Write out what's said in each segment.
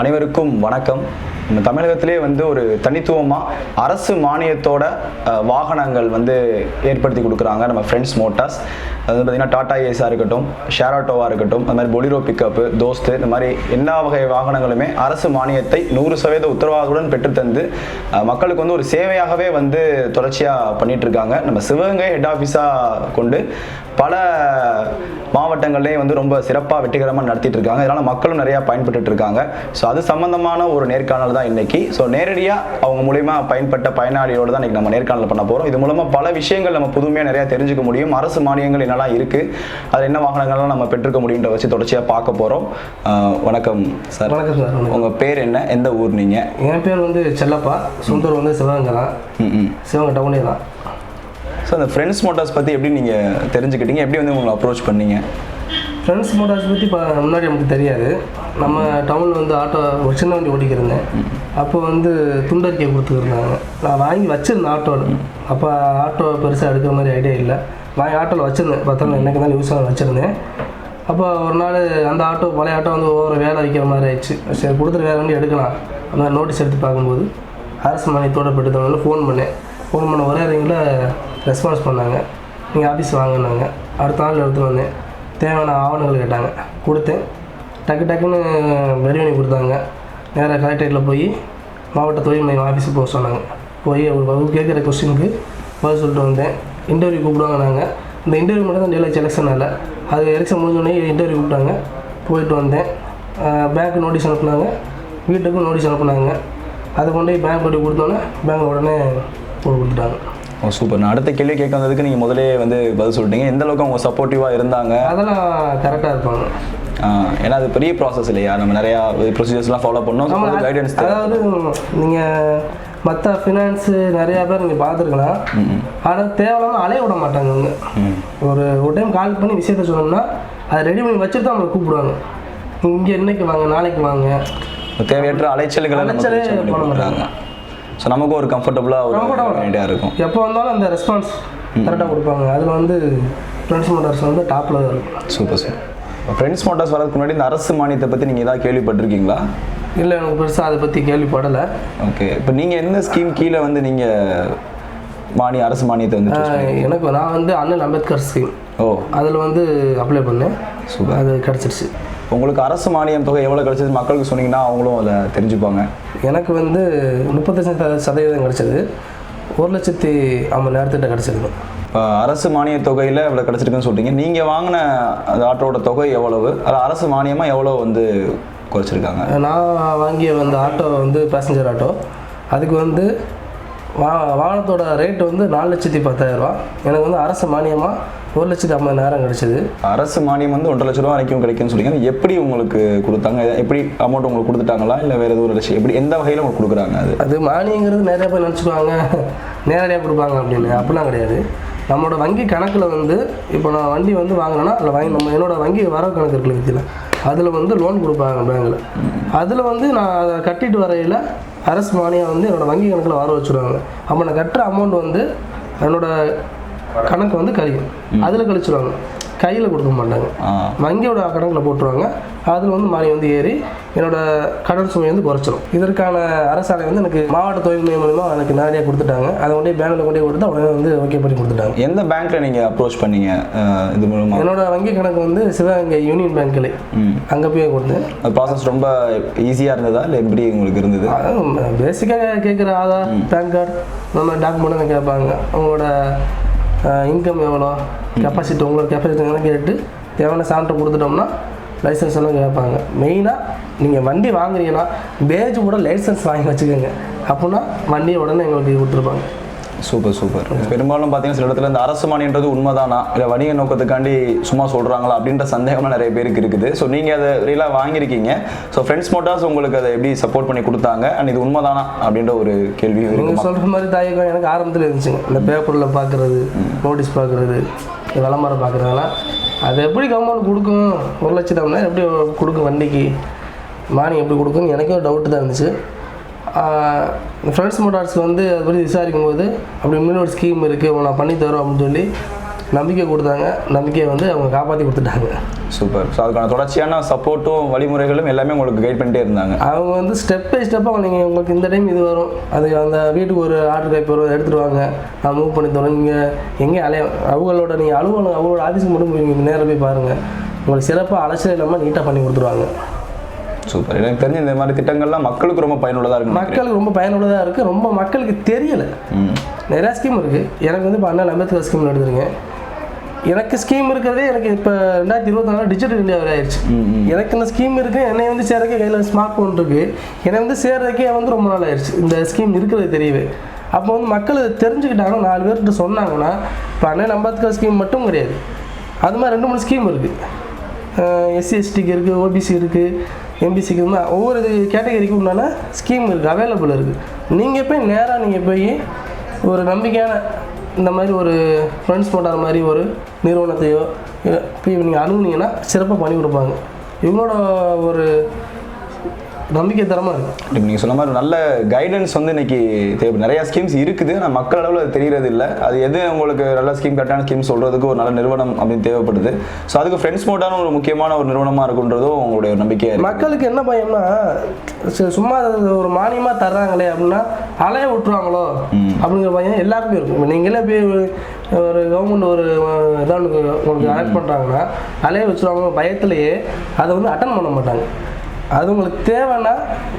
அனைவருக்கும் வணக்கம். நம்ம தமிழகத்திலே வந்து ஒரு தனித்துவமாக அரசு மானியத்தோட வாகனங்கள் வந்து ஏற்படுத்தி கொடுக்குறாங்க. நம்ம ஃப்ரெண்ட்ஸ் மோட்டார்ஸ் அது வந்து பார்த்திங்கன்னா டாடா ஏஸாக இருக்கட்டும் ஷேராட்டோவாக இருக்கட்டும் அது மாதிரி பொலிரோ பிக்கப்பு தோஸ்து இந்த மாதிரி எல்லா வகை வாகனங்களுமே அரசு மானியத்தை நூறு சதவீத உத்தரவாதத்துடன் பெற்றுத்தந்து மக்களுக்கு வந்து ஒரு சேவையாகவே வந்து தொடர்ச்சியாக பண்ணிகிட்டு இருக்காங்க நம்ம சிவகங்கை ஹெட் ஆஃபீஸாக கொண்டு பல மாவட்டங்கள்லேயே வந்து ரொம்ப சிறப்பாக வெற்றிகரமாக நடத்திட்டு இருக்காங்க இதனால் மக்களும் நிறையா பயன்பட்டு இருக்காங்க ஸோ அது சம்பந்தமான ஒரு நேர்காணல் தான் இன்றைக்கி ஸோ நேரடியாக அவங்க மூலிமா பயன்பட்ட பயனாளியோடு தான் இன்னைக்கு நம்ம நேர்காணல் பண்ண போகிறோம் இது மூலமாக பல விஷயங்கள் நம்ம புதுமையாக நிறையா தெரிஞ்சுக்க முடியும். அரசு மானியங்கள் என்னெல்லாம் இருக்குது அதில் என்ன வாகனங்கள்லாம் நம்ம பெற்றுக்க முடியுன்ற வச்சு தொடர்ச்சியாக பார்க்க போகிறோம் வணக்கம் சார். வணக்கம் சார். உங்கள் பேர் என்ன? எந்த ஊர் நீங்கள் என் பேர் வந்து செல்லப்பா. சொந்த ஊர் வந்து சிவகங்கை தான் சிவகங்கை டவுனே தான் ஸோ அந்த ஃப்ரெண்ட்ஸ் மோட்டார்ஸ் பற்றி எப்படி நீங்கள் தெரிஞ்சுக்கிட்டீங்க? எப்படி வந்து உங்களை அப்ரோச் பண்ணீங்க? ஃப்ரெண்ட்ஸ் மோட்டார்ஸ் பற்றி இப்போ முன்னாடி நமக்கு தெரியாது. நம்ம டவுனில் வந்து ஆட்டோ ஒரு சின்ன வண்டி ஓட்டிக்கிருந்தேன் அப்போ வந்து துண்டறிக்கை கொடுத்துருந்தாங்க. நான் வாங்கி வச்சுருந்தேன் ஆட்டோவில் அப்போ ஆட்டோ பெருசாக எடுக்கிற மாதிரி ஐடியா இல்லை. நான் ஆட்டோவில் வச்சுருந்தேன். பத்திரம் என்னைக்கு தான் யூஸ் வச்சுருந்தேன். அப்போ ஒரு நாள் அந்த ஆட்டோ பழைய ஆட்டோ வந்து ஒவ்வொரு வேலை வைக்கிற மாதிரி ஆயிடுச்சு. சரி கொடுத்துட்டு வேலை வண்டி எடுக்கலாம். அந்த நோட்டீஸ் எடுத்து பார்க்கும்போது அரசு மானியத்தோட பெற்று ஃபோன் பண்ணேன். ஃபோன் பண்ண ஒரே ரிங்கில் ரெஸ்பான்ஸ் பண்ணாங்க. நீங்கள் ஆஃபீஸ் வாங்கினாங்க அடுத்த நாள் எடுத்து வந்தேன். தேவையான ஆவணங்கள் கேட்டாங்க. கொடுத்தேன். டக்கு டக்குன்னு ரெடி பண்ணி கொடுத்தாங்க. நேராக கலெக்டரேட்டில் போய் மாவட்ட தொழில் மையம் ஆஃபீஸுக்கு போக சொன்னாங்க. போய் அவங்க அவங்க கேட்குற கொஸ்டினுக்கு பதில் சொல்லிட்டு வந்தேன். இன்டர்வியூ கூப்பிடுவாங்க நாங்கள் இந்த இன்டர்வியூ மட்டும் தான் டெய்லி செலெக்ஷன் இல்லை அது எலெக்ஷன் முடிஞ்சோடனே இன்டர்வியூ கூப்பிட்டாங்க. போயிட்டு வந்தேன். பேங்க் நோட்டீஸ் அனுப்புனாங்க. வீட்டுக்கும் நோட்டீஸ் அனுப்புனாங்க. அதை கொண்டு போய் பேங்க் கொண்டு கொடுத்தோன்னே பேங்க் உடனே போட்டு கொடுத்துட்டாங்க. ஓ சூப்பர் நான் அடுத்த கேள்வி கேட்க வந்ததுக்கு நீங்கள் முதலே வந்து பதில் சொல்லிட்டீங்க. எந்த அளவுக்கு அவங்க சப்போர்ட்டிவாக இருந்தாங்க? அதெல்லாம் கரெக்டாக இருப்பாங்க. ஏன்னா அது பெரிய ப்ராசஸ் இல்லையா? நம்ம நிறையா ப்ரொசீஜர்ஸ்லாம் ஃபாலோ பண்ணோம். கைடன்ஸ் அதாவது நீங்கள் மற்ற ஃபினான்ஸு நிறையா பேர் நீங்கள் பார்த்துருக்கலாம். ஆனால் தேவையில்லாமல் அலைய விட மாட்டாங்க அவங்க. ஒரு ஒரு டைம் கால் பண்ணி விஷயத்த சொன்னோம்னா அதை ரெடி பண்ணி வச்சுட்டு தான் அவங்களை கூப்பிடுவாங்க. இங்கே இன்னைக்கு வாங்க நாளைக்கு வாங்க. தேவையற்ற அலைச்சல்களை அலைச்சலே பண்ண கொடுக்குறாங்க ஸோ நமக்கும் ஒரு கம்ஃபர்டபுளாக ஒரு. ஐடியா இருக்கும். எப்போ வந்தாலும் அந்த ரெஸ்பான்ஸ் கரெக்டாக கொடுப்பாங்க. அதில் வந்து ஃப்ரெண்ட்ஸ் மோட்டார்ஸ் வந்து டாப்பில் இருக்கும். சூப்பர் சூப்பர் ஃப்ரெண்ட்ஸ் மோட்டார்ஸ் வரதுக்கு முன்னாடி இந்த அரசு மானியத்தை பற்றி நீங்கள் ஏதாவது கேள்விப்பட்டிருக்கீங்களா? இல்லை எனக்கு பெருசாக அதை பற்றி கேள்விப்படலை. ஓகே. இப்போ நீங்கள் எந்த ஸ்கீம் கீழே வந்து நீங்கள் மானிய அரசு மானியத்தை வந்து எனக்கு நான் வந்து அண்ணல் அம்பேத்கர் ஸ்கீம் ஓ. அதில் வந்து அப்ளை பண்ணேன். Super. அது கிடச்சிருச்சு. உங்களுக்கு அரசு மானியம் தொகை எவ்வளோ கிடைச்சது மக்களுக்கு சொன்னீங்கன்னா அவங்களும் அதை தெரிஞ்சுப்பாங்க. எனக்கு வந்து முப்பத்தஞ்சு சத- சதவீதம் கிடச்சது. ஒரு லட்சத்தி ஐம்பது நேரத்திட்ட கிடச்சிருக்கு. இப்போ அரசு மானிய தொகையில் இவ்வளோ கிடச்சிருக்குன்னு சொல்றீங்க. நீங்கள் வாங்கின அந்த ஆட்டோட தொகை எவ்வளவு? அது அரசு மானியமாக எவ்வளோ வந்து குறைச்சிருக்காங்க நான் வாங்கிய அந்த ஆட்டோ வந்து பேசஞ்சர் ஆட்டோ. அதுக்கு வந்து வா வாகனத்தோட ரேட் வந்து நாலு லட்சத்தி பத்தாயிரரூவா எனக்கு வந்து அரசு மானியமாக ஒரு லட்சத்தி ஐம்பதாயிரம் கிடச்சிது. அரசு மானியம் வந்து ஒன்றரை லட்ச ரூபா வரைக்கும் கிடைக்கும்னு சொல்றீங்க. அது எப்படி உங்களுக்கு கொடுத்தாங்க? எப்படி அமௌண்ட் உங்களுக்கு கொடுத்துட்டாங்களா? இல்லை வேறு எதுவும் ஒரு விஷயம் எப்படி எந்த வகையில் உங்களுக்கு கொடுக்குறாங்க அது? அது மானியங்கிறது நிறைய பேர் நினச்சிக்குவாங்க. நேரடியாக கொடுப்பாங்க அப்படின்னு. அப்படிலாம் கிடையாது. நம்மளோட வங்கி கணக்கில் வந்து இப்போ நான் வண்டி வந்து வாங்கினேன்னா அதில் வாங்கி நம்ம என்னோட வங்கி வரவு கணக்கு இருக்குல்ல வித்தியில் அதில் வந்து லோன் கொடுப்பாங்க பேங்கில். அதில் வந்து நான் அதை கட்டிட்டு வரையில் அரசு மானியம் வந்து என்னோட வங்கி கணக்கில் வர வச்சுருவாங்க. அப்போ நான் கட்டுற அமௌண்ட் வந்து என்னோட கணக்கு வந்து கழிக்கும் அதில் கழிச்சிருவாங்க. கையில் கொடுக்க மாட்டாங்க. வங்கியோட கணக்கில் போட்டுருவாங்க. அதில் வந்து மானியம் வந்து ஏறி என்னோட கடன் சுமை வந்து குறைச்சிரும். இதற்கான அரசாணை வந்து எனக்கு மாவட்ட தொழில் மையம் மூலமா எனக்கு நேரடியாக கொடுத்துட்டாங்க. அதை கொண்டு போய் பேங்க்கில் கொண்டு கொடுத்தா உடனே வந்து ஓகே பண்ணி கொடுத்துட்டாங்க. எந்த பேங்க்ல நீங்கள் அப்ரோச் பண்ணீங்க? இது மூலமா? என்னோட வங்கி கணக்கு வந்து சிவகங்கை யூனியன் பேங்க்கில் அங்கே போய் கொடுத்தேன். அது ப்ராசஸ் ரொம்ப ஈஸியாக இருந்ததா? இல்லை எப்படி உங்களுக்கு இருந்தது? பேசிக்காக கேட்குற ஆதார் பேன் கார்டு மாதிரி டாக்குமெண்ட் கேட்பாங்க. உங்களோட இன்கம் எவ்வளோ? கெப்பாசிட்டி உங்களோட கெப்பாசிட்டி கேட்டு தேவையான சான்றை கொடுத்துட்டோம்னா லைசன்ஸ் எல்லாம் கேட்பாங்க. மெயினாக நீங்கள் வண்டி வாங்குறீங்கன்னா பேஜ் கூட லைசன்ஸ் வாங்கி வச்சுக்கோங்க. அப்படின்னா வண்டியை உடனே எங்களுக்கு கொடுத்துருப்பாங்க. Super super. பெரும்பாலும் பார்த்தீங்கன்னா சில இடத்துல இந்த அரசுமானின்றது உண்மைதானா? இல்லை வணிக நோக்கத்துக்காண்டி சும்மா சொல்கிறாங்களா அப்படின்ற சந்தேகம்லாம் நிறைய பேருக்கு இருக்குது. ஸோ நீங்கள் அதை ரியலாக வாங்கியிருக்கீங்க. ஸோ ஃப்ரெண்ட்ஸ் மோட்டார்ஸ் உங்களுக்கு அதை எப்படி சப்போர்ட் பண்ணி கொடுத்தாங்க? அண்ட் இது உண்மைதானா? அப்படின்ற ஒரு கேள்வி நீங்கள் சொல்கிற மாதிரி தாயகம் எனக்கு ஆரம்பத்தில் இருந்துச்சுங்க. இந்த பேப்பரில் பார்க்குறது நோட்டீஸ் பார்க்குறது விளம்பரம் பார்க்குறதெல்லாம் அது எப்படி கவர்மெண்ட் கொடுக்கும்? ஒரு லட்சத்தம்னா எப்படி கொடுக்கும் வண்டிக்கு மானியம் எப்படி கொடுக்குன்னு எனக்கே ஒரு டவுட்டு தான் இருந்துச்சு. ஃப்ரெண்ட்ஸ் மோட்டார்ஸ் வந்து அதை பற்றி விசாரிக்கும் போது அப்படி இன்னொரு ஸ்கீம் இருக்குது நான் பண்ணி தரோம் அப்படின்னு சொல்லி நம்பிக்கை கொடுத்தாங்க. நம்பிக்கையை வந்து அவங்க காப்பாற்றி கொடுத்துட்டாங்க. சூப்பர். ஸோ அதுக்கான தொடர்ச்சியான சப்போர்ட்டும் வழிமுறைகளும் எல்லாமே உங்களுக்கு கைட் பண்ணிட்டே இருந்தாங்க. அவங்க வந்து ஸ்டெப் பை ஸ்டெப்பாக நீங்கள் உங்களுக்கு இந்த டைம் இது வரும். அது அந்த வீட்டுக்கு ஒரு ஆர்டர் கைப் வரும் எடுத்துகிட்டு வாங்க. நான் மூவ் பண்ணி தரோம் நீங்கள் எங்கே அலைய அவங்களோட நீங்கள் அலுவலகம் அவங்களோட ஆஃபீஸுக்கு மட்டும் போய் நீங்கள் நேராக போய் பாருங்கள் உங்களுக்கு சிறப்பாக அலட்சியம் இல்லாமல் நீட்டாக பண்ணி கொடுத்துருவாங்க. சூப்பர். எனக்கு தெரிஞ்ச இந்த மாதிரி திட்டங்கள்லாம் மக்களுக்கு ரொம்ப பயனுள்ளதாக இருக்கு மக்களுக்கு ரொம்ப பயனுள்ளதாக இருக்குது ரொம்ப மக்களுக்கு தெரியலை. நிறையா ஸ்கீம் இருக்குது எனக்கு வந்து இப்போ அண்ணா அம்பேத்கர் ஸ்கீம் எடுத்துருக்கேன். எனக்கு ஸ்கீம் இருக்கிறதே எனக்கு இப்போ ரெண்டாயிரத்தி இருபத்தி நாலு டிஜிட்டல் இந்தியா வரை ஆயிடுச்சு. எனக்கு இந்த ஸ்கீம் இருக்குது என்னை வந்து சேர்றதுக்கே கையில் ஸ்மார்ட் ஃபோன் இருக்குது என்னை வந்து சேர்றதுக்கே வந்து ரொம்ப நாள் ஆயிடுச்சு. இந்த ஸ்கீம் இருக்கிறது தெரியவே. அப்போ வந்து மக்கள் தெரிஞ்சுக்கிட்டாங்க. நாலு பேர்கிட்ட சொன்னாங்கன்னா இப்போ அண்ணன் அம்பேத்கர் ஸ்கீம் மட்டும் கிடையாது. அது மாதிரி ரெண்டு மூணு ஸ்கீம் இருக்குது எஸ்சி எஸ்டிக்கு இருக்குது ஓபிசி இருக்குது எம்பிசிக்கு வந்து ஒவ்வொரு கேட்டகரிக்கும் உண்டான ஸ்கீம் இருக்குது அவைலபிள் இருக்குது நீங்கள் போய் நேராக நீங்கள் போய் ஒரு நம்பிக்கையான இந்த மாதிரி ஒரு ஃப்ரெண்ட்ஸ் போட்டார் மாதிரி ஒரு நிறுவனத்தையோ போய் நீங்கள் அணுகுனீங்கன்னா சிறப்பாக பண்ணி கொடுப்பாங்க. இவங்களோட ஒரு நம்பிக்கை தரமாக இருக்குது நீங்கள் சொன்ன மாதிரி நல்ல கைடன்ஸ் வந்து இன்னைக்கு தேவை. நிறைய ஸ்கீம்ஸ் இருக்குது. ஆனால் மக்கள் அளவில் அது தெரியறது இல்லை. அது எது உங்களுக்கு நல்ல ஸ்கீம் கரெக்டான ஸ்கீம் சொல்கிறதுக்கு ஒரு நல்ல நிறுவனம் அப்படின்னு தேவைப்படுது. ஸோ அதுக்கு ஃப்ரெண்ட்ஸ் மோட்டான ஒரு முக்கியமான ஒரு நிறுவனமாக இருக்குன்றதும் உங்களுடைய இருக்குது மக்களுக்கு என்ன பயம்னா சும்மா ஒரு மானியமாக தர்றாங்களே அப்படின்னா அலைய விட்டுருவாங்களோ? அப்படிங்கிற பயம் எல்லாருக்குமே இருக்கும். நீங்களே போய் ஒரு கவர்மெண்ட் ஒரு இதான் உங்களுக்கு அலர்ட் பண்ணுறாங்கன்னா அலைய வச்சுருவாங்க பயத்திலேயே அதை வந்து அட்டன் பண்ண மாட்டாங்க. அது உங்களுக்கு தேவைன்னா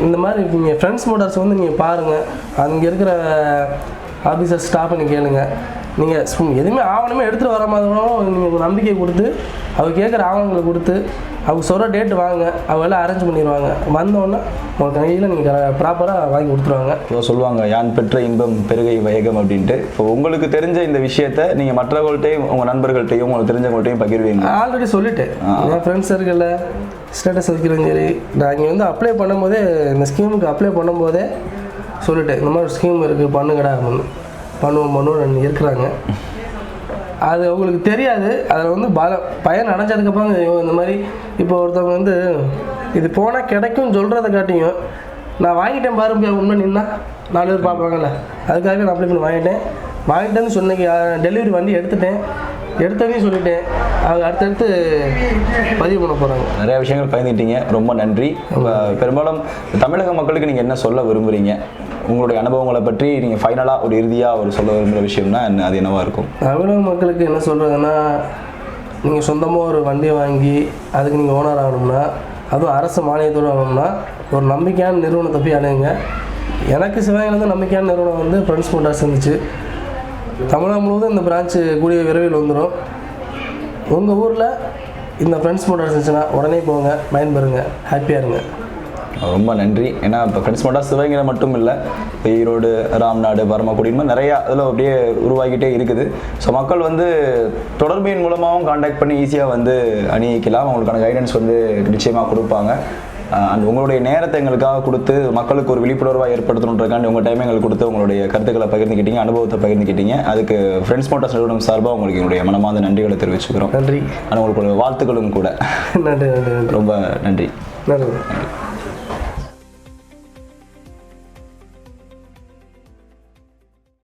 இந்த மாதிரி நீங்கள் ஃப்ரெண்ட்ஸ் மோட்டார்ஸ் வந்து நீங்கள் பாருங்கள் அங்கே இருக்கிற ஆஃபீஸர் ஸ்டாஃபை நீங்கள் கேளுங்க. நீங்கள் எதுவுமே ஆவணமே எடுத்துகிட்டு வர மாதிரி நீங்கள் நம்பிக்கை கொடுத்து அவங்க கேட்குற ஆவணங்களை கொடுத்து அவங்க சொல்கிற டேட்டு வாங்க அவங்க எல்லாம் அரேஞ்ச் பண்ணிடுவாங்க. வந்தோடனே உங்களுக்கு கையில் நீங்கள் ப்ராப்பராக வாங்கி கொடுத்துருவாங்க. இப்போ சொல்லுவாங்க யான் பெற்ற இன்பம் பெருகை வேகம் அப்படின்ட்டு. இப்போ உங்களுக்கு தெரிஞ்ச இந்த விஷயத்த நீங்கள் மற்றவங்கள்ட்டையும் உங்கள் நண்பர்கள்ட்டையும் உங்களுக்கு தெரிஞ்சவங்கள்ட்டையும் பகிர்வீங்க. ஆல்ரெடி சொல்லிட்டேன். என் ஃப்ரெண்ட்ஸ் சர்க்கிளில் ஸ்டேட்டஸ் வைக்கிறதும் சரி நான் இங்கே வந்து அப்ளை பண்ணும்போதே இந்த ஸ்கீமுக்கு அப்ளை பண்ணும்போதே சொல்லிட்டேன் இந்த மாதிரி ஸ்கீம் இருக்குது பண்ணுங்கடா அப்படின்னு. பண்ணுவோம் பண்ணுவோம் இருக்கிறாங்க. அது அவங்களுக்கு தெரியாது அதில் வந்து பல பயன் அடைஞ்சதுக்கப்புறம் ஐயோ, இந்த மாதிரி இப்போ ஒருத்தவங்க வந்து இது போனால் கிடைக்கும் சொல்கிறத காட்டியும் நான் வாங்கிட்டேன் பாருங்க உண்மை நின்னா நாலு பேர் பார்ப்பாங்கல்ல அதுக்காக நான் அப்ளை பண்ணி வாங்கிட்டேன். வாங்கிட்டேன்னு சொன்னீங்க டெலிவரி வண்டி எடுத்துட்டேன். எடுத்ததையும் சொல்லிட்டேன் அவங்க அடுத்தடுத்து பதிவு பண்ண போகிறாங்க நிறைய விஷயங்கள் பயந்துட்டீங்க ரொம்ப நன்றி. பெரும்பாலும் தமிழக மக்களுக்கு நீங்கள் என்ன சொல்ல விரும்புறீங்க? உங்களுடைய அனுபவங்களை பற்றி நீங்கள் ஃபைனலாக ஒரு இறுதியாக ஒரு சொல்ல விரும்புகிற விஷயம்னா என்ன? அது என்னவா இருக்கும்? தமிழக மக்களுக்கு என்ன சொல்கிறதுன்னா நீங்கள் சொந்தமாக ஒரு வண்டியை வாங்கி அதுக்கு நீங்கள் ஓனர் ஆகணும்னா அதுவும் அரசு மானியத்தோடு ஆகணும்னா ஒரு நம்பிக்கையான நிறுவனத்தை போய் அணுகுங்க. எனக்கு சிவகங்கையில் வந்து நம்பிக்கையான நிறுவனம் வந்து ஃப்ரெண்ட்ஸ் மோட்டார்ஸ் இருந்துச்சு தமிழகம் முழுவதும் இந்த பிரான்ச்சு கூடிய விரைவில் வந்துடும் உங்கள் ஊரில் இந்த ஃப்ரெண்ட்ஸ் மோட்டார்ஸ் இருந்துச்சுன்னா உடனே போங்க பயன்பெறுங்க ஹாப்பியாக இருங்க. ரொம்ப நன்றி. ஏன்னா இப்போ ஃப்ரெண்ட்ஸ் மட்டும் சிவகங்கையில் மட்டும் இல்லை ஈரோடு ராம்நாடு பரமக்குடி இந்த நிறையா அதில் அப்படியே உருவாகிட்டே இருக்குது. ஸோ மக்கள் வந்து தொடர்பின் மூலமாகவும் காண்டாக்ட் பண்ணி ஈஸியாக வந்து அணியிக்கலாம். அவங்களுக்கான கைடன்ஸ் வந்து நிச்சயமாக கொடுப்பாங்க. அண்ட் உங்களுடைய நேரத்தை எங்களுக்காக கொடுத்து மக்களுக்கு ஒரு விழிப்புணர்வாக ஏற்படுத்தணுன்றக்காண்டி உங்கள் டைம் எங்களுக்கு கொடுத்து உங்களுடைய கருத்துக்களை பகிர்ந்துக்கிட்டீங்க அனுபவத்தை பகிர்ந்துக்கிட்டீங்க. அதுக்கு ஃப்ரெண்ட்ஸ் மோட்டார்ஸ் நிறுவனம் சார்பாக உங்களுக்கு எங்களுடைய மனமார்ந்த நன்றிகளை தெரிவிச்சுக்கிறோம். நன்றி. ஆனால் உங்களுக்கு வாழ்த்துக்களும் கூட. நன்றி. ரொம்ப நன்றி. நன்றி.